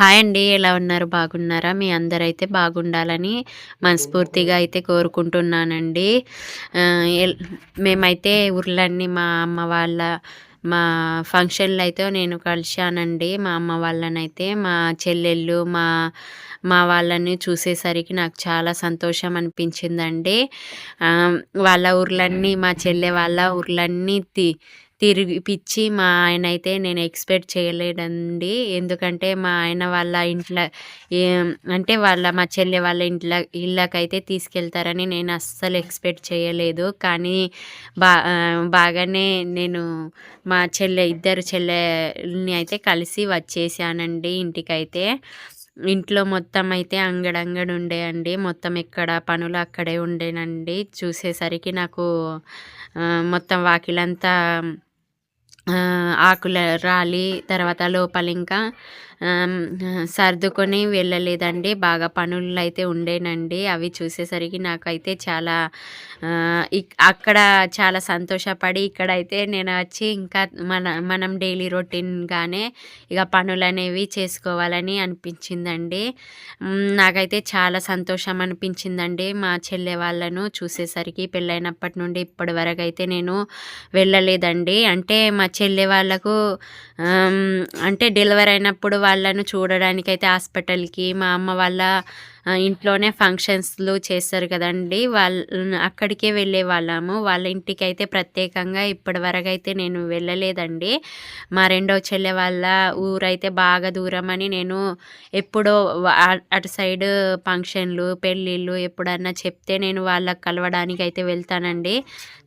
Hi అండి. ఎలా ఉన్నారు? బాగున్నారా? మీ అందరైతే బాగుండాలని మనస్ఫూర్తిగా అయితే కోరుకుంటున్నానండి. మేమైతే ఊర్లన్నీ మా అమ్మ వాళ్ళ మా ఫంక్షన్‌లో అయితే నేను కలిశానండి. మా అమ్మ వాళ్ళనైతే. మా చెల్లెళ్ళు, మా మా వాళ్ళని చూసేసరికి నాకు చాలా సంతోషం అనిపించిందండి. వాళ్ళ ఊర్లన్నీ మా చెల్లె వాళ్ళ ఊర్లన్నీ తి తిరిగిపిచ్చి మా ఆయన అయితే నేను ఎక్స్‌పెక్ట్ చేయలేదండి. ఎందుకంటే మా ఆయన వాళ్ళ ఇంట్లో ఏం అంటే వాళ్ళ మా చెల్లె వాళ్ళ ఇంట్లో ఇళ్ళకైతే తీసుకెళ్తారని నేను అస్సలు ఎక్స్‌పెక్ట్ చేయలేదు. కానీ బా బాగానే నేను మా చెల్లె ఇద్దరు చెల్లెల్ని అయితే కలిసి వచ్చేసానండి ఇంటికైతే. ఇంట్లో మొత్తం అయితే అంగడంగడు ఉండేయండి మొత్తం ఎక్కడ పనులు అక్కడే ఉండేనండి. చూసేసరికి నాకు మొత్తం వాకిలంతా ఆకుల రాలి తర్వాత లోపల ఇంకా సర్దుకొని వెళ్ళలేదండి. బాగా పనులు అయితే ఉండేనండి. అవి చూసేసరికి నాకైతే చాలా అక్కడ చాలా సంతోషపడి ఇక్కడైతే నేను వచ్చి ఇంకా మన మనం డైలీ రొటీన్‌గానే ఇక పనులు అనేవి చేసుకోవాలని అనిపించిందండి. నాకైతే చాలా సంతోషం అనిపించిందండి. మా చెల్లె వాళ్ళను చూసేసరికి పెళ్ళైనప్పటి నుండి ఇప్పటి వరకైతే నేను వెళ్ళలేదండి. అంటే మా చెల్లె వాళ్ళకు అంటే డెలివరీ అయినప్పుడు వాళ్ళను చూడడానికైతే హాస్పిటల్‌కి మా అమ్మ వాళ్ళ ఇంట్లోనే ఫంక్షన్స్‌లు చేస్తారు కదండీ! వాళ్ళు అక్కడికే వెళ్ళే వాళ్ళము వాళ్ళ ఇంటికి అయితే ప్రత్యేకంగా ఇప్పటి అయితే నేను వెళ్ళలేదండి. మా రెండో చెల్లె వాళ్ళ ఊరైతే బాగా దూరమని నేను ఎప్పుడో అటు సైడ్ ఫంక్షన్‌లు, పెళ్ళిళ్ళు ఎప్పుడన్నా చెప్తే నేను వాళ్ళకి అయితే వెళ్తానండి.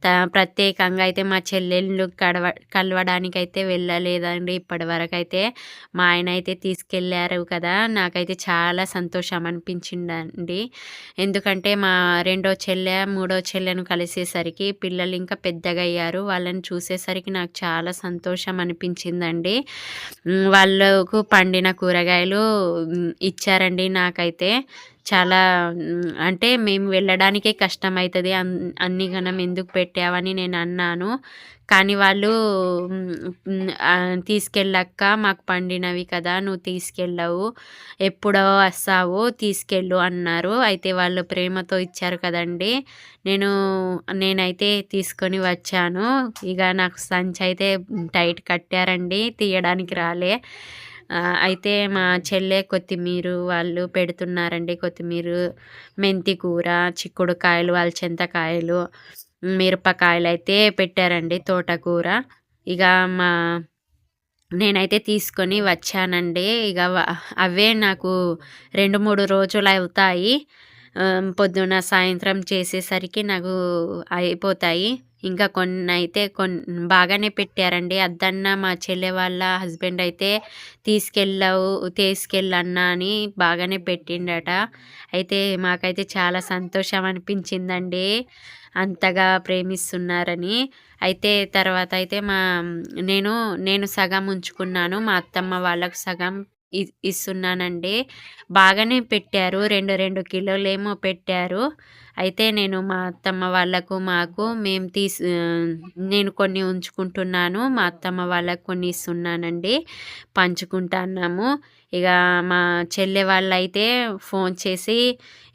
త ప్రత్యేకంగా అయితే మా చెల్లెళ్ళు కడవ కలవడానికి అయితే వెళ్ళలేదండి ఇప్పటి వరకైతే. మా ఆయన అయితే తీసుకెళ్ళారు కదా! నాకైతే చాలా సంతోషం అనిపించింది అనిపించిందండి. ఎందుకంటే మా రెండో చెల్లె, మూడో చెల్లెను కలిసేసరికి పిల్లలు ఇంకా పెద్దగయ్యారు. వాళ్ళని చూసేసరికి నాకు చాలా సంతోషం అనిపించిందండి. వాళ్ళకు పండిన కూరగాయలు ఇచ్చారండి నాకైతే. చాలా అంటే మేము వెళ్ళడానికే కష్టమైతది. అన్ అన్ని గనం ఎందుకు పెట్టావని నేను అన్నాను. కానీ వాళ్ళు తీసుకెళ్ళక్క మాకు పండినవి కదా! నువ్వు తీసుకెళ్ళవు. ఎప్పుడో వస్తావు తీసుకెళ్ళు అన్నారు. అయితే వాళ్ళు ప్రేమతో ఇచ్చారు కదండీ! నేను నేనైతే తీసుకొని వచ్చాను. ఇక నాకు సంచి అయితే టైట్ కట్టారండి. తీయడానికి రాలే. అయితే మా చెల్లె కొత్తిమీరు వాళ్ళు పెడుతున్నారండి. కొత్తిమీరు, మెంతి కూర, చిక్కుడుకాయలు, మిరపకాయలు అయితే పెట్టారండి. తోటకూర. ఇక మా నేనైతే తీసుకొని వచ్చానండి. ఇక అవే నాకు రెండు మూడు రోజులు అవుతాయి పొద్దున, సాయంత్రం చేసేసరికి నాకు అయిపోతాయి. ఇంకా కొన్ని అయితే కొన్ బాగానే పెట్టారండి. అద్దన్న మా చెల్లె వాళ్ళ హస్బెండ్ అయితే తీసుకెళ్ళవు తీసుకెళ్ళన్నా అని బాగానే పెట్టిండట. అయితే మాకైతే చాలా సంతోషం అనిపించిందండి. అంతగా ప్రేమిస్తున్నారని. అయితే తర్వాత అయితే మా నేను నేను సగం ఉంచుకున్నాను. మా అత్తమ్మ వాళ్ళకు సగం ఇస్తున్నానండి. బాగానే పెట్టారు. 2, 2 కిలోలేమో పెట్టారు. అయితే నేను మా అత్తమ్మ వాళ్ళకు, మాకు మేము తీసి నేను కొన్ని ఉంచుకుంటున్నాను. మా అత్తమ్మ వాళ్ళకు కొన్ని ఇస్తున్నానండి. పంచుకుంటున్నాము. ఇక మా చెల్లె వాళ్ళైతే ఫోన్ చేసి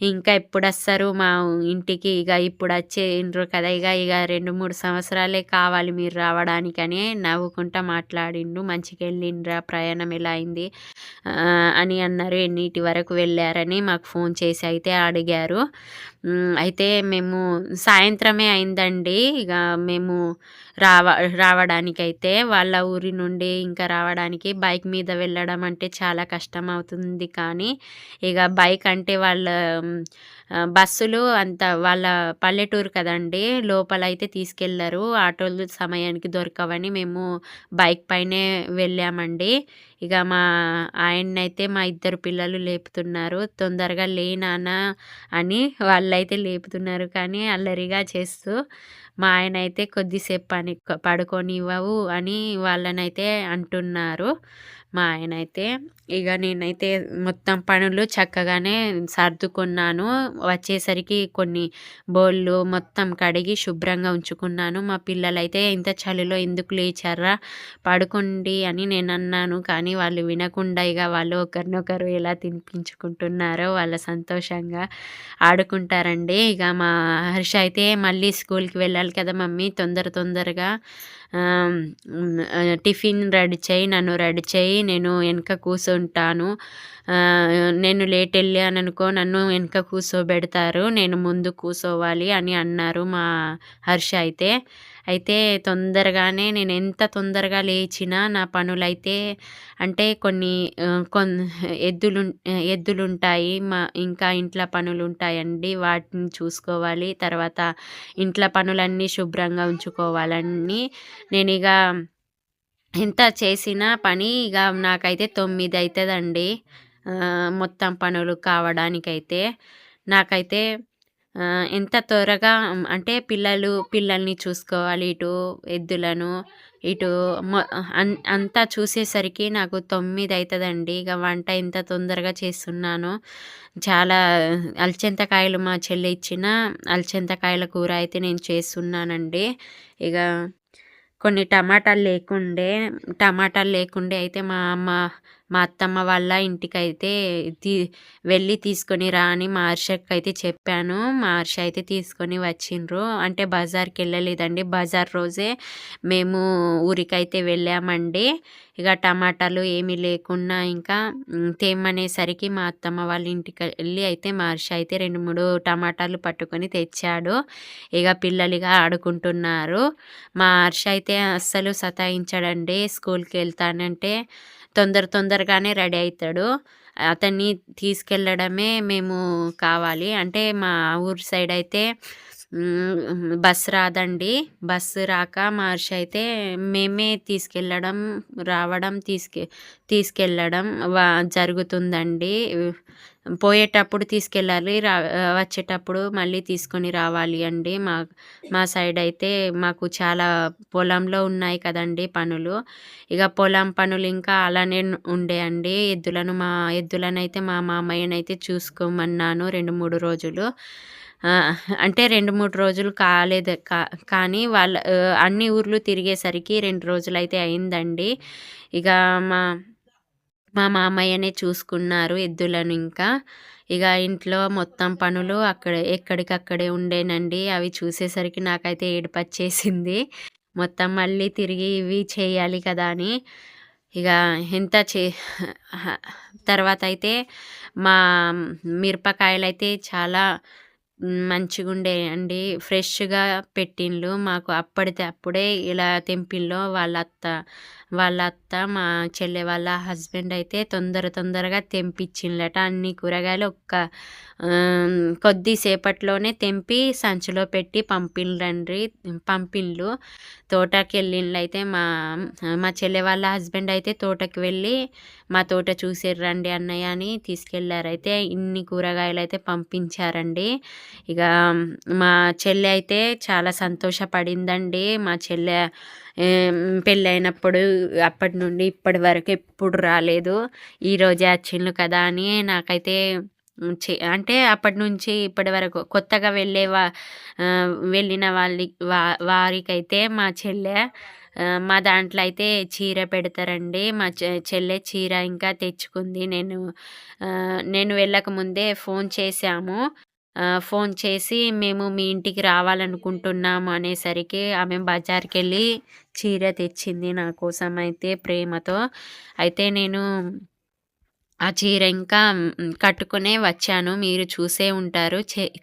ఇంకా ఎప్పుడు వస్తారు మా ఇంటికి? ఇక ఇప్పుడు వచ్చిండ్రు కదా! ఇక ఇక రెండు మూడు సంవత్సరాలే కావాలి మీరు రావడానికని నవ్వుకుంటా మాట్లాడిండు. మంచిగెళ్ళిండ్రా? ప్రయాణం ఎలా అయింది? అని అన్నారు. ఎన్నిటి వరకు వెళ్ళారని మాకు ఫోన్ చేసి అయితే అడిగారు. అయితే మేము సాయంత్రమే అయిందండి. ఇక మేము రావ రావడానికైతే వాళ్ళ ఊరి నుండి ఇంకా రావడానికి బైక్ మీద వెళ్ళడం అంటే చాలా కష్టం అవుతుంది కానీ ఇక బైక్ అంటే వాళ్ళ బస్సులు అంత వాళ్ళ పల్లెటూరు కదండీ! అయితే తీసుకెళ్ళరు. ఆటోలు సమయానికి దొరకవని మేము బైక్ పైనే వెళ్ళామండి. ఇక మా ఆయన్నైతే మా ఇద్దరు పిల్లలు లేపుతున్నారు. తొందరగా లే నాన్న అని వాళ్ళైతే లేపుతున్నారు. కానీ అల్లరిగా చేస్తూ మా ఆయన అయితే కొద్దిసేపు పని పడుకోనివ్వవు అని వాళ్ళనైతే అంటున్నారు. మా ఆయన అయితే ఇక నేనైతే మొత్తం పనులు చక్కగానే సర్దుకున్నాను. వచ్చేసరికి కొన్ని బోళ్ళు మొత్తం కడిగి శుభ్రంగా ఉంచుకున్నాను. మా పిల్లలైతే ఇంత చలిలో ఎందుకు లేచారా? పడుకోండి అని నేను అన్నాను కానీ వాళ్ళు వినకుండా ఇక వాళ్ళు ఒకరినొకరు ఎలా తినిపించుకుంటున్నారో వాళ్ళ సంతోషంగా ఆడుకుంటారండి. ఇక మా హర్ష అయితే మళ్ళీ స్కూల్కి వెళ్ళాలి కదా మమ్మీ తొందర తొందరగా. టిఫిన్ రెడీ చేయి నన్ను రెడీ చేయి నేను వెనక కూర్చుంటాను నేను లేట్ వెళ్ళాను అనుకో నన్ను వెనక కూర్చోబెడతారు నేను ముందు కూర్చోవాలి అని అన్నారు మా హర్ష అయితే. అయితే తొందరగానే నేను ఎంత తొందరగా లేచినా నా పనులైతే అంటే కొన్ని కొన్ ఎద్దులు ఎద్దులుంటాయి మా ఇంకా ఇంట్లో పనులు ఉంటాయండి వాటిని చూసుకోవాలి తర్వాత ఇంట్లో పనులన్నీ శుభ్రంగా ఉంచుకోవాలని నేను ఇక ఎంత చేసినా పని ఇక నాకైతే తొమ్మిది అవుతుందండి మొత్తం పనులు కావడానికైతే. నాకైతే ఎంత త్వరగా అంటే పిల్లలు పిల్లల్ని చూసుకోవాలి ఇటు ఎద్దులను ఇటు అంతా చూసేసరికి నాకు తొమ్మిది అవుతుందండి ఇక వంట ఎంత తొందరగా చేస్తున్నాను చాలా అల్చెంతకాయలు మా చెల్లి ఇచ్చిన అల్చెంతకాయల కూర అయితే నేను చేస్తున్నానండి. ఇక కొన్ని టమాటాలు లేకుండే టమాటాలు లేకుండే అయితే మా అమ్మ మా అత్తమ్మ వాళ్ళ ఇంటికైతే తీ వెళ్ళి తీసుకొని రా అని మా హర్షకి అయితే చెప్పాను. మా హర్ష అయితే తీసుకొని వచ్చిండ్రు. అంటే బజార్కి వెళ్ళలేదండి. బజార్ రోజే మేము ఊరికైతే వెళ్ళామండి. ఇక టమాటాలు ఏమీ లేకున్నా ఇంకా తేమనేసరికి మా అత్తమ్మ వాళ్ళ ఇంటికి వెళ్ళి అయితే మహర్షి అయితే రెండు మూడు టమాటాలు పట్టుకొని తెచ్చాడు. ఇక పిల్లలుగా ఆడుకుంటున్నారు. మా హర్ష అయితే అస్సలు సతాయించాడండి. స్కూల్కి వెళ్తానంటే తొందర తొందరగానే రెడీ అవుతాడు అతన్ని తీసుకెళ్ళడమే మేము కావాలి. అంటే మా ఊరు సైడ్ అయితే బస్ రాదండి. బస్సు రాక మార్చి అయితే మేమే తీసుకెళ్ళడం రావడం తీసుకె తీసుకెళ్ళడం జరుగుతుందండి. పోయేటప్పుడు తీసుకెళ్ళాలి రా వచ్చేటప్పుడు మళ్ళీ తీసుకొని రావాలి అండి. మా మా సైడ్ అయితే మాకు చాలా పొలంలో ఉన్నాయి కదండి పనులు. ఇక పొలం పనులు ఇంకా అలానే ఉండే అండి. ఎద్దులను మా ఎద్దులనైతే మా మామయ్యనైతే చూసుకోమన్నాను రెండు మూడు రోజులు. అంటే రెండు మూడు రోజులు కాలేదు కా కానీ వాళ్ళ అన్ని ఊర్లు తిరిగేసరికి రెండు రోజులు అయితే అయిందండి. ఇక మా మా మామయ్యనే చూసుకున్నారు ఎద్దులను ఇంకా. ఇక ఇంట్లో మొత్తం పనులు అక్కడ ఎక్కడికక్కడే ఉండేనండి. అవి చూసేసరికి నాకైతే ఏడుపచ్చేసింది. మొత్తం మళ్ళీ తిరిగి ఇవి చేయాలి కదా అని. ఇక ఎంత చే తర్వాత అయితే మా మిరపకాయలు అయితే చాలా మంచిగుండే అండి ఫ్రెష్గా పెట్టిండ్లు. మాకు అప్పటితే అప్పుడే ఇలా తెంపిల్లో వాళ్ళ అత్త వాళ్ళ అత్త మా చెల్లె వాళ్ళ హస్బెండ్ అయితే తొందర తొందరగా తెంపించిండ్లట అన్ని కూరగాయలు ఒక్క కొద్దిసేపట్లోనే తెంపి సంచిలో పెట్టి పంపిండ్రండి పంపిండ్లు తోటకి వెళ్ళిండ్లు అయితే మా మా చెల్లె వాళ్ళ హస్బెండ్ అయితే తోటకి వెళ్ళి మా తోట చూసిర్రండి అన్నయ్య అని తీసుకెళ్ళారు అయితే ఇన్ని కూరగాయలు అయితే పంపించారండి. ఇక మా చెల్లె అయితే చాలా సంతోషపడిందండి. మా చెల్లె పెళ్ళైనప్పుడు అప్పటి నుండి ఇప్పటి వరకు ఎప్పుడు రాలేదు. ఈరోజే వచ్చిండు కదా అని నాకైతే అంటే అప్పటి నుంచి ఇప్పటి వరకు కొత్తగా వెళ్ళే వా వెళ్ళిన వాళ్ళ వా వారికైతే మా చెల్లె మా దాంట్లో అయితే చీర పెడతారండి. మా చెల్లె చీర ఇంకా తెచ్చుకుంది. నేను నేను వెళ్ళకముందే ఫోన్ చేశాము. ఫోన్ చేసి మేము మీ ఇంటికి రావాలనుకుంటున్నాము అనేసరికి ఆమె బజార్కి వెళ్ళి చీర తెచ్చింది నా కోసం అయితే ప్రేమతో. అయితే నేను ఆ చీర ఇంకా కట్టుకునే వచ్చాను. మీరు చూసే ఉంటారు.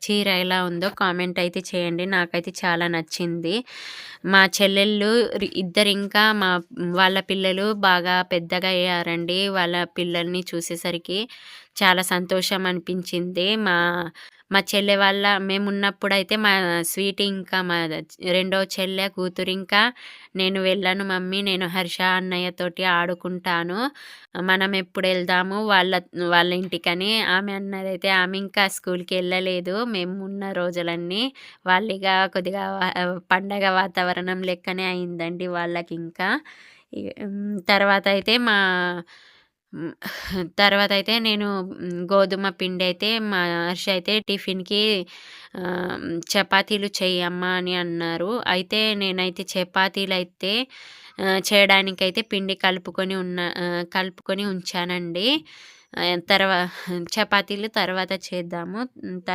చీర ఎలా ఉందో కామెంట్ అయితే చేయండి. నాకైతే చాలా నచ్చింది. మా చెల్లెళ్ళు ఇద్దరు ఇంకా మా వాళ్ళ పిల్లలు బాగా పెద్దగా అయ్యారండి. వాళ్ళ పిల్లల్ని చూసేసరికి చాలా సంతోషం అనిపించింది మా మా చెల్లె వాళ్ళ మేమున్నప్పుడైతే మా స్వీట్ ఇంకా మా రెండో చెల్లె కూతురు ఇంకా నేను వెళ్ళాను మమ్మీ నేను హర్ష అన్నయ్యతోటి ఆడుకుంటాను. మనం ఎప్పుడు వెళ్దాము వాళ్ళ వాళ్ళ ఇంటికని. ఆమె అన్నదైతే ఆమె ఇంకా స్కూల్కి వెళ్ళలేదు. మేము ఉన్న రోజులన్నీ వాళ్ళిగా కొద్దిగా పండగ వాతావరణం లెక్కనే అయిందండి వాళ్ళకి ఇంకా. తర్వాత అయితే మా తర్వాత అయితే నేను గోధుమ పిండి అయితే మా హర్ష అయితే టిఫిన్‌కి చపాతీలు చెయ్యమ్మా అని అన్నారు. అయితే నేనైతే చపాతీలు అయితే చేయడానికైతే పిండి కలుపుకొని ఉన్న కలుపుకొని ఉంచానండి. తర్వా చపాతీలు తర్వాత చేద్దాము. త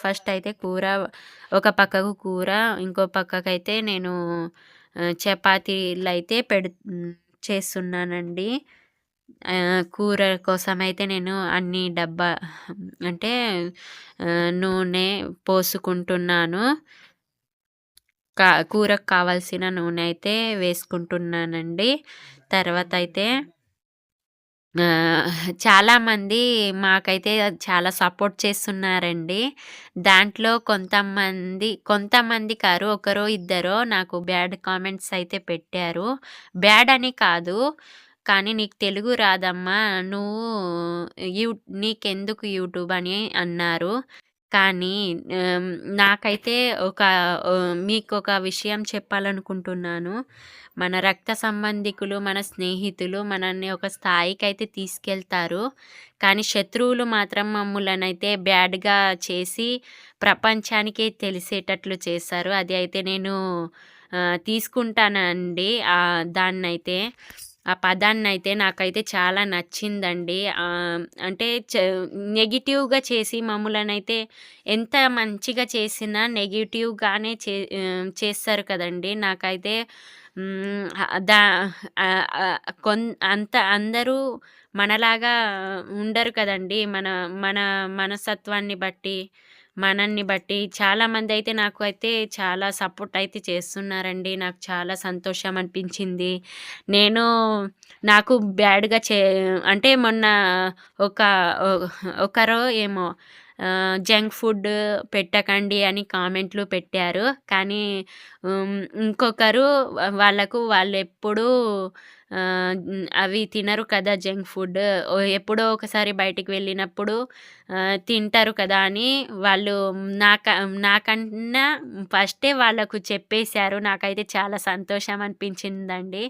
ఫస్ట్ అయితే కూర ఒక పక్కకు కూర, ఇంకో పక్కకైతే నేను చపాతీలు అయితే పెడు చేస్తున్నానండి. కూర కోసం అయితే నేను అన్ని డబ్బా అంటే నూనె పోసుకుంటున్నాను. కా కూరకు కావాల్సిన నూనె అయితే వేసుకుంటున్నానండి. తర్వాత అయితే చాలామంది మాకైతే చాలా సపోర్ట్ చేస్తున్నారండి. దాంట్లో కొంతమంది కొంతమంది కారు ఒకరో ఇద్దరో నాకు బ్యాడ్ కామెంట్స్ అయితే పెట్టారు. బ్యాడ్ అని కాదు కానీ నీకు తెలుగు రాదమ్మా నువ్వు యూ నీకెందుకు యూట్యూబ్ అని అన్నారు. కానీ నాకైతే ఒక మీకు ఒక విషయం చెప్పాలనుకుంటున్నాను. మన రక్త సంబంధికులు మన స్నేహితులు మనల్ని ఒక స్థాయికి అయితే తీసుకెళ్తారు. కానీ శత్రువులు మాత్రం మమ్మల్ని అయితే బ్యాడ్గా చేసి ప్రపంచానికే తెలిసేటట్లు చేశారు. అది అయితే నేను తీసుకుంటానండి దాన్నైతే. ఆ పదాన్నయితే నాకైతే చాలా నచ్చిందండి. అంటే నెగిటివ్‌గా చేసి మమ్ములనైతే ఎంత మంచిగా చేసినా నెగిటివ్‌గానే చే చేస్తారు కదండి నాకైతే దా కొన్ అంత అందరూ మనలాగా ఉండరు కదండీ! మన మన మనస్తత్వాన్ని బట్టి మనల్ని బట్టి. చాలామంది అయితే నాకు అయితే చాలా సపోర్ట్ అయితే చేస్తున్నారండి. నాకు చాలా సంతోషం అనిపించింది. నేను నాకు బ్యాడ్గా చే అంటే మొన్న ఒక ఒకరో ఏమో జంక్ ఫుడ్ పెట్టకండి అని కామెంట్లు పెట్టారు. కానీ ఇంకొకరు వాళ్ళకు వాళ్ళు ఎప్పుడూ అవి తినరు కదా జంక్ ఫుడ్. ఎప్పుడో ఒకసారి బయటికి వెళ్ళినప్పుడు తింటారు కదా అని వాళ్ళు నాక నాకన్నా ఫస్టే వాళ్ళకు చెప్పేశారు. నాకైతే చాలా సంతోషం అనిపించిందండి.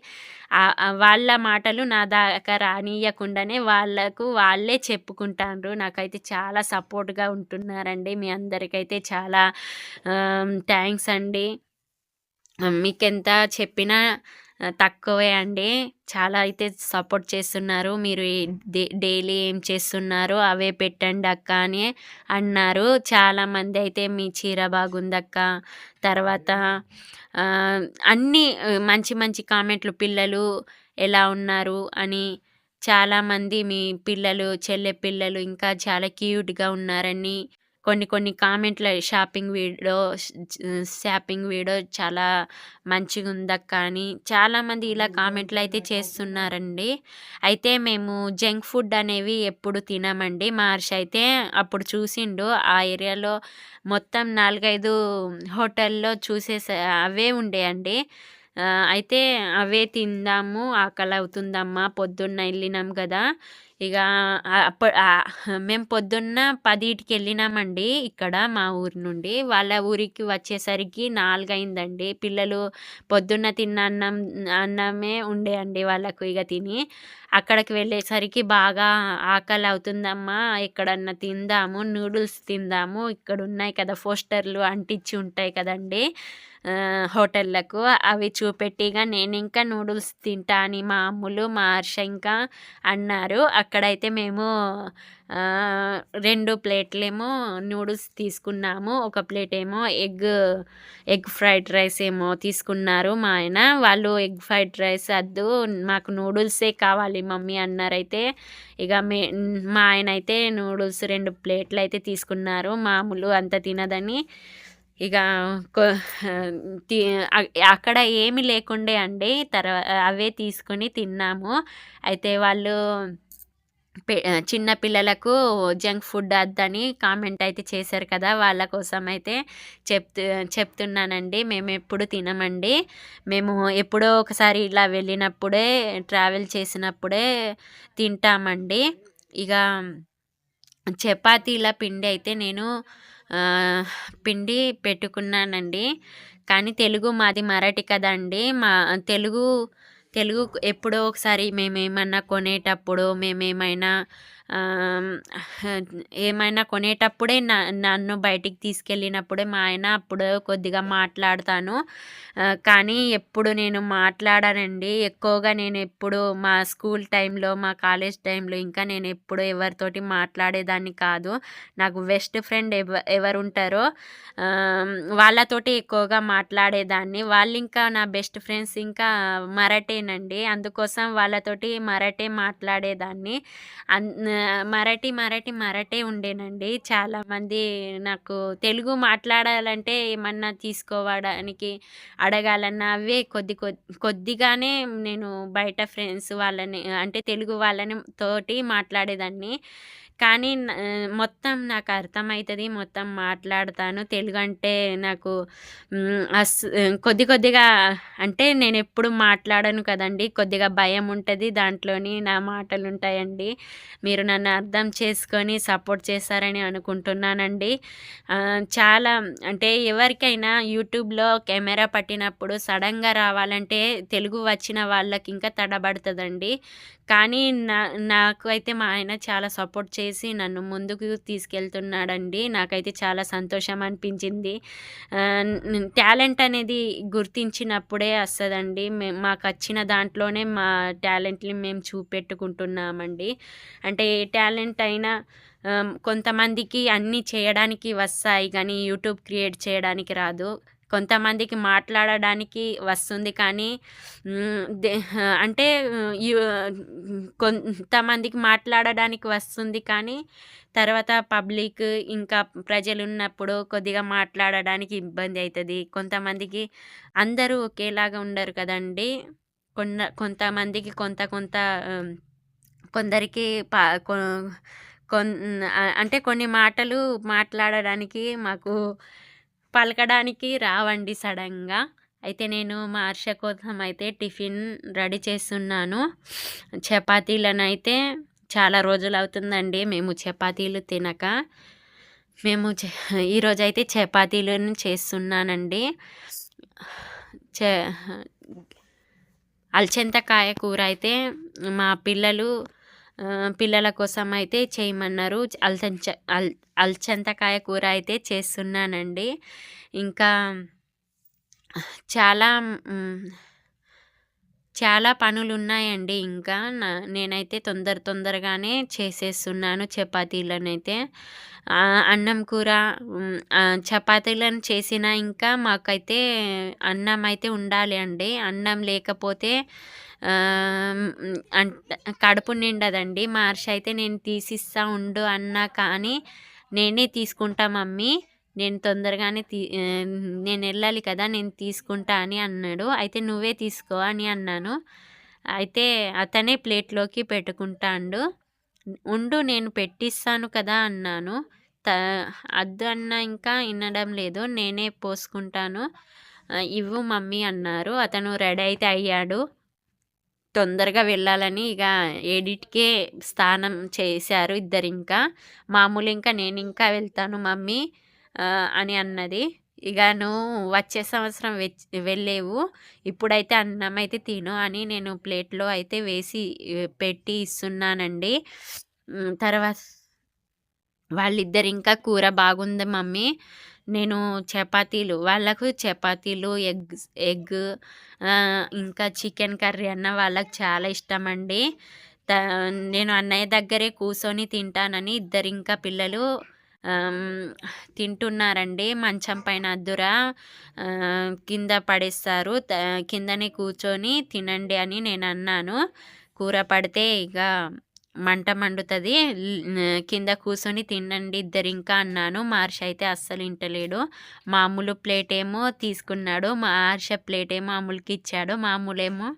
వాళ్ళ మాటలు నా దాకా రానియకుండానే వాళ్ళకు వాళ్ళే చెప్పుకుంటారు నాకైతే చాలా సపోర్ట్గా ఉంటున్నారండి. మీ అందరికైతే చాలా థ్యాంక్స్ అండి. మీకెంత చెప్పినా తక్కువే అండి. చాలా అయితే సపోర్ట్ చేస్తున్నారు. మీరు డైలీ ఏం చేస్తున్నారు అవే పెట్టండి అక్క అని అన్నారు. చాలామంది అయితే మీ చీర బాగుందక్క. తర్వాత అన్నీ మంచి మంచి కామెంట్లు పిల్లలు ఎలా ఉన్నారు అని చాలామంది మీ పిల్లలు చెల్లె పిల్లలు ఇంకా చాలా క్యూట్గా ఉన్నారని కొన్ని కొన్ని కామెంట్ల షాపింగ్ వీడియో షాపింగ్ వీడియో చాలా మంచిగా ఉందక్క అని చాలామంది ఇలా కామెంట్లు అయితే చేస్తున్నారండి. అయితే మేము జంక్ ఫుడ్ అనేవి ఎప్పుడు తినమండి. మహర్షి అయితే అప్పుడు చూసిండు ఆ ఏరియాలో మొత్తం నాలుగైదు హోటల్లో చూసేసా అవే ఉండేయండి అయితే అవే తిందాము ఆకలి అవుతుందమ్మా పొద్దున్న వెళ్ళినాం కదా ఇక అప్పుడు మేము పొద్దున్న పదిటికి వెళ్ళినామండి ఇక్కడ మా ఊరి నుండి. వాళ్ళ ఊరికి వచ్చేసరికి నాలుగైందండి. పిల్లలు పొద్దున్న తిన్న అన్నం అన్నమే ఉండే అండి వాళ్ళకు ఇక తిని. అక్కడికి వెళ్ళేసరికి బాగా ఆకలి అవుతుందమ్మా ఎక్కడన్నా తిందాము నూడిల్స్ తిందాము ఇక్కడ ఉన్నాయి కదా పోస్టర్లు అంటించి ఉంటాయి కదండి హోటళ్ళకు. అవి చూపెట్టిగా నేను ఇంకా నూడిల్స్ తింటా అని మా అమ్ములు మా హర్ష ఇంకా అన్నారు. అక్కడైతే మేము రెండు ప్లేట్లేమో నూడిల్స్ తీసుకున్నాము. ఒక ప్లేట్ ఏమో ఎగ్ ఎగ్ ఫ్రైడ్ రైస్ ఏమో తీసుకున్నారు మా ఆయన. వాళ్ళు ఎగ్ ఫ్రైడ్ రైస్ వద్దు మాకు నూడిల్సే కావాలి మమ్మీ అన్నారైతే ఇక మే మా ఆయన అయితే నూడిల్స్ రెండు ప్లేట్లు అయితే తీసుకున్నారు. మామూలు అంత తినదని. ఇక అక్కడ ఏమి లేకుండే అండి తర్వా అవే తీసుకొని తిన్నాము. అయితే వాళ్ళు చిన్న పిల్లలకు జంక్ ఫుడ్ వద్దని కామెంట్ అయితే చేశారు కదా వాళ్ళ కోసం అయితే చెప్తు చెప్తున్నానండి. మేము ఎప్పుడు తినమండి. మేము ఎప్పుడో ఒకసారి ఇలా వెళ్ళినప్పుడే ట్రావెల్ చేసినప్పుడే తింటామండి. ఇక చపాతీల పిండి అయితే నేను పిండి పెట్టుకున్నానండి. కానీ తెలుగు మాది మరాఠీ కదండి. మా తెలుగు తెలుగు ఎప్పుడో ఒకసారి మేమేమన్నా కొనేటప్పుడు మేమేమైనా ఏమైనా కొనేటప్పుడే నన్ను బయటికి తీసుకెళ్ళినప్పుడే మా ఆయన అప్పుడు కొద్దిగా మాట్లాడతాను. కానీ ఎప్పుడు నేను మాట్లాడానండి. ఎక్కువగా నేను ఎప్పుడు మా స్కూల్ టైంలో మా కాలేజ్ టైంలో ఇంకా నేను ఎప్పుడు ఎవరితోటి మాట్లాడేదాన్ని కాదు. నాకు బెస్ట్ ఫ్రెండ్ ఎవ ఎవరు ఉంటారో వాళ్ళతోటి ఎక్కువగా మాట్లాడేదాన్ని. వాళ్ళు ఇంకా నా బెస్ట్ ఫ్రెండ్స్ ఇంకా మరాఠేనండి. అందుకోసం వాళ్ళతోటి మరాఠే మాట్లాడేదాన్ని. అన్ మరాఠీ మరాఠీ మరాఠే ఉండేనండి. చాలామంది నాకు తెలుగు మాట్లాడాలంటే ఏమన్నా తీసుకోవడానికి అడగాలన్నా అవే కొద్ది కొద్దిగానే నేను బయట ఫ్రెండ్స్ వాళ్ళని అంటే తెలుగు వాళ్ళని తోటి మాట్లాడేదాన్ని. కానీ మొత్తం నాకు అర్థమవుతుంది మొత్తం మాట్లాడతాను. తెలుగు అంటే నాకు అస్ కొద్ది కొద్దిగా అంటే నేను ఎప్పుడు మాట్లాడను కదండి. కొద్దిగా భయం ఉంటుంది దాంట్లోని నా మాటలు ఉంటాయండి మీరు నన్ను అర్థం చేసుకొని సపోర్ట్ చేస్తారని అనుకుంటున్నానండి. చాలా అంటే ఎవరికైనా యూట్యూబ్లో కెమెరా పట్టినప్పుడు సడన్గా రావాలంటే తెలుగు వచ్చిన వాళ్ళకి ఇంకా తడబడుతుందండి. కానీ నా నాకు అయితే మా ఆయన చాలా సపోర్ట్ చేసి నన్ను ముందుకు తీసుకెళ్తున్నాడండి. నాకైతే చాలా సంతోషం అనిపించింది. టాలెంట్ అనేది గుర్తించినప్పుడే వస్తుందండి. మాకు వచ్చిన దాంట్లోనే మా టాలెంట్ని మేము చూపెట్టుకుంటున్నామండి. అంటే ఏ టాలెంట్ అయినా కొంతమందికి అన్నీ చేయడానికి వస్తాయి కానీ యూట్యూబ్ క్రియేట్ చేయడానికి రాదు. కొంతమందికి మాట్లాడడానికి వస్తుంది కానీ అంటే కొంతమందికి మాట్లాడడానికి వస్తుంది కానీ తర్వాత పబ్లిక్ ఇంకా ప్రజలు ఉన్నప్పుడు కొద్దిగా మాట్లాడడానికి ఇబ్బంది అవుతుంది కొంతమందికి అందరూ ఒకేలాగా ఉండరు కదండి. కొన్న కొంతమందికి కొంత కొంత కొందరికి పా కొన్ అంటే కొన్ని మాటలు మాట్లాడడానికి మాకు పలకడానికి రావండి సడన్గా. అయితే నేను మా హర్ష కోసం అయితే టిఫిన్ రెడీ చేస్తున్నాను. చపాతీలనైతే చాలా రోజులు అవుతుందండి. మేము చపాతీలు తినక. మేము ఈరోజు అయితే చపాతీలను చేస్తున్నానండి. చ అల్చెంతకాయ కూర అయితే మా పిల్లలు పిల్లల కోసం అయితే చేయమన్నారు. అల్చంచ అల్ అల్చంతకాయ కూర అయితే చేస్తున్నానండి. ఇంకా చాలా చాలా పనులు ఉన్నాయండి ఇంకా నా నేనైతే తొందర తొందరగానే చేసేస్తున్నాను చపాతీలనైతే. అన్నం కూర చపాతీలను చేసిన ఇంకా మాకైతే అన్నం అయితే ఉండాలి అండి. అన్నం లేకపోతే కడుపు నిండదండి. మార్ష్ అయితే నేను తీసిస్తా ఉండు అన్నా కానీ నేనే తీసుకుంటా మమ్మీ. నేను తొందరగానే తీ నేను వెళ్ళాలి కదా నేను తీసుకుంటా అని అన్నాడు. అయితే నువ్వే తీసుకో అని అన్నాను. అయితే అతనే ప్లేట్లోకి పెట్టుకుంటాడు ఉండు నేను పెట్టిస్తాను కదా అన్నాను. త అద్దు అన్న ఇంకా వినడం లేదు. నేనే పోసుకుంటాను. ఇవ్వు మమ్మీ అన్నారు. అతను రెడీ అయితే అయ్యాడు. తొందరగా వెళ్ళాలని ఇక ఎడిట్కే స్నానం చేశారు ఇద్దరు ఇంకా మామూలు ఇంకా నేను ఇంకా వెళ్తాను మమ్మీ అని అన్నది. ఇక నువ్వు వచ్చే సంవత్సరం వెళ్ళేవు. ఇప్పుడైతే అన్నం అయితే తిను అని నేను ప్లేట్లో అయితే వేసి పెట్టి ఇస్తున్నానండి. తర్వాత వాళ్ళిద్దరు ఇంకా కూర బాగుంది మమ్మీ. నేను చపాతీలు వాళ్ళకు చపాతీలు ఎగ్ ఎగ్ ఇంకా చికెన్ కర్రీ అన్న వాళ్ళకి చాలా ఇష్టం అండి నేను అన్నయ్య దగ్గరే కూర్చొని తింటానని ఇద్దరు ఇంకా పిల్లలు తింటున్నారండి. మంచం పైన అద్దుర కింద పడేస్తారు. కిందనే కూర్చొని తినండి అని నేను అన్నాను. కూర పడితే ఇక మంట మండుతుంది. కింద కూర్చొని తినండి ఇద్దరు ఇంకా అన్నాను. మహర్షి అయితే అస్సలు ఇంటలేడు. మామూలు ప్లేట్ ఏమో తీసుకున్నాడు. మహర్ష ప్లేట్ ఏమో అమ్ములకి ఇచ్చాడు. మామూలేమో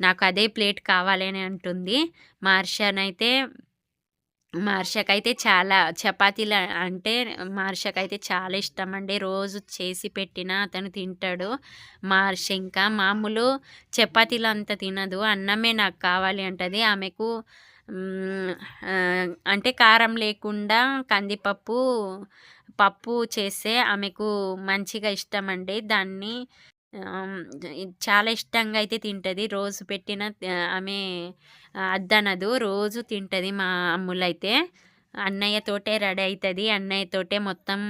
నాకు అదే ప్లేట్ కావాలని అంటుంది. మహర్షనైతే మా చాలా చపాతీలు అంటే మా చాలా ఇష్టం అండి. రోజు చేసి పెట్టిన అతను తింటాడు. మా ఇంకా మామూలు చపాతీలు అంత తినదు. అన్నమే నాకు కావాలి అంటది. ఆమెకు అంటే కారం లేకుండా కందిపప్పు పప్పు చేస్తే ఆమెకు మంచిగా ఇష్టం అండి దాన్ని చాలా ఇష్టంగా అయితే తింటుంది. రోజు పెట్టిన ఆమె అద్దనదు. రోజు తింటుంది మా అమ్ములైతే. అన్నయ్యతోటే రెడీ అవుతుంది. అన్నయ్యతోటే మొత్తం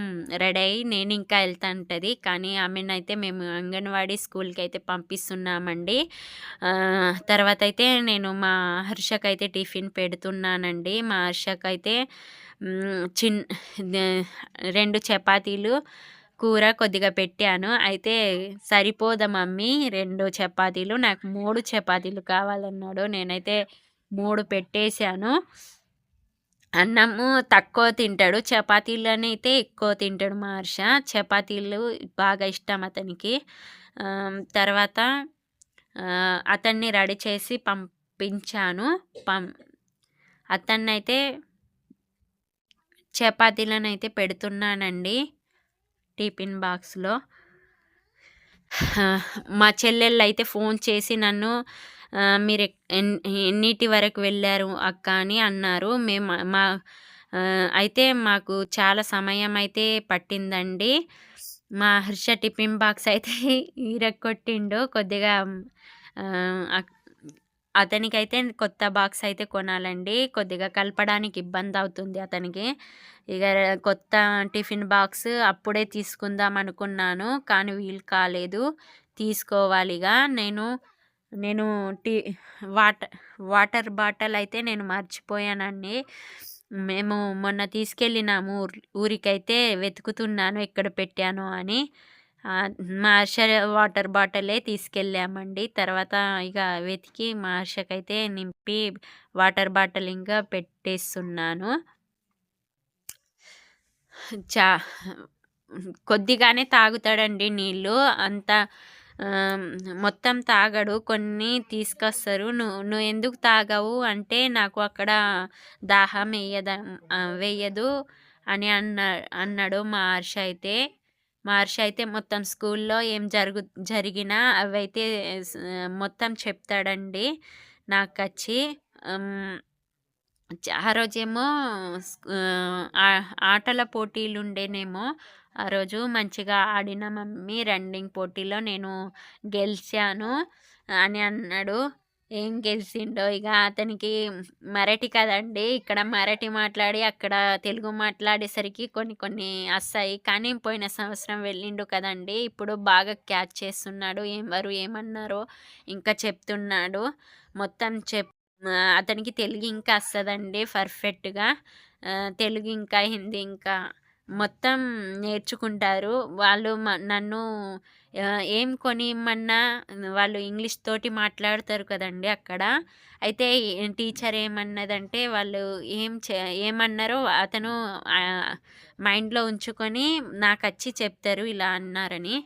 రెడీ అయ్యి నేను ఇంకా వెళ్తా ఉంటుంది. కానీ అయితే మేము అంగన్వాడీ స్కూల్కి అయితే పంపిస్తున్నామండి. తర్వాత అయితే నేను మా హర్షకైతే టిఫిన్ పెడుతున్నానండి. మా హర్షకైతే చిన్ రెండు చపాతీలు కూర కొద్దిగా పెట్టాను. అయితే సరిపోదా మమ్మీ? రెండు చపాతీలు. నాకు మూడు చపాతీలు కావాలన్నాడు. నేనైతే మూడు పెట్టేశాను. అన్నము తక్కువ తింటాడు. చపాతీలను అయితే ఎక్కువ తింటాడు మహర్ష. చపాతీలు బాగా ఇష్టం అతనికి. తర్వాత అతన్ని రెడీ చేసి పంపించాను. పం అతన్నైతే చపాతీలను అయితే పెడుతున్నానండి టిఫిన్ బాక్స్లో. మా చెల్లెళ్ళు అయితే ఫోన్ చేసి నన్ను మీరు ఎన్నిటి వరకు వెళ్ళారు అక్క అని అన్నారు. మేము మా అయితే మాకు చాలా సమయం అయితే పట్టిందండి. మా హర్ష టిఫిన్ బాక్స్ అయితే ఈరక్కొట్టిండు కొద్దిగా అతనికైతే కొత్త బాక్స్ అయితే కొనాలండి. కొద్దిగా కలపడానికి ఇబ్బంది అవుతుంది అతనికి. ఇక కొత్త టిఫిన్ బాక్స్ అప్పుడే తీసుకుందాం అనుకున్నాను కానీ వీలు కాలేదు. తీసుకోవాలిగా నేను నేను టీ వాటర్ వాటర్ బాటిల్ అయితే నేను మర్చిపోయానండి. మేము మొన్న తీసుకెళ్ళినాము ఊరికైతే వెతుకుతున్నాను ఎక్కడ పెట్టాను అని. మార్షల్ వాటర్ బాటిలే తీసుకెళ్ళామండి. తర్వాత ఇక వెతికి మార్షకైతే నింపి వాటర్ బాటిల్ ఇంకా పెట్టేస్తున్నాను. చా కొద్దిగానే తాగుతాడండి నీళ్ళు. అంత మొత్తం తాగడు కొన్ని తీసుకొస్తారు. నువ్వు నువ్వు ఎందుకు తాగవు అంటే నాకు అక్కడ దాహం వేయద వేయదు అని అన్న అన్నాడు మా హర్ష అయితే. మహర్షి అయితే మొత్తం స్కూల్లో ఏం జరుగు జరిగినా అవైతే మొత్తం చెప్తాడండి నాకు వచ్చి ఆ రోజేమో ఆటల పోటీలు ఉండేనేమో ఆ రోజు మంచిగా ఆడిన మమ్మీ రన్నింగ్ పోటీలో నేను గెలిచాను అని అన్నాడు. ఏం గెలిచిండో ఇక అతనికి మరటి కదండి. ఇక్కడ మరటి మాట్లాడి అక్కడ తెలుగు మాట్లాడేసరికి కొన్ని కొన్ని వస్తాయి కానీ పోయిన సంవత్సరం వెళ్ళిండు కదండి. ఇప్పుడు బాగా క్యాచ్ చేస్తున్నాడు. ఎవరు ఏమన్నారో ఇంకా చెప్తున్నాడు. మొత్తం చెప్ అతనికి తెలుగు ఇంకా వస్తుందండి పర్ఫెక్ట్గా. తెలుగు ఇంకా హిందీ ఇంకా మొత్తం నేర్చుకుంటారు. వాళ్ళు నన్ను ఏం కొనిమ్మన్నా వాళ్ళు ఇంగ్లీష్ తోటి మాట్లాడతారు కదండి అక్కడ. అయితే టీచర్ ఏమన్నదంటే వాళ్ళు ఏం చే ఏమన్నారో అతను మైండ్లో ఉంచుకొని నాకు వచ్చి చెప్తారు ఇలా అన్నారని.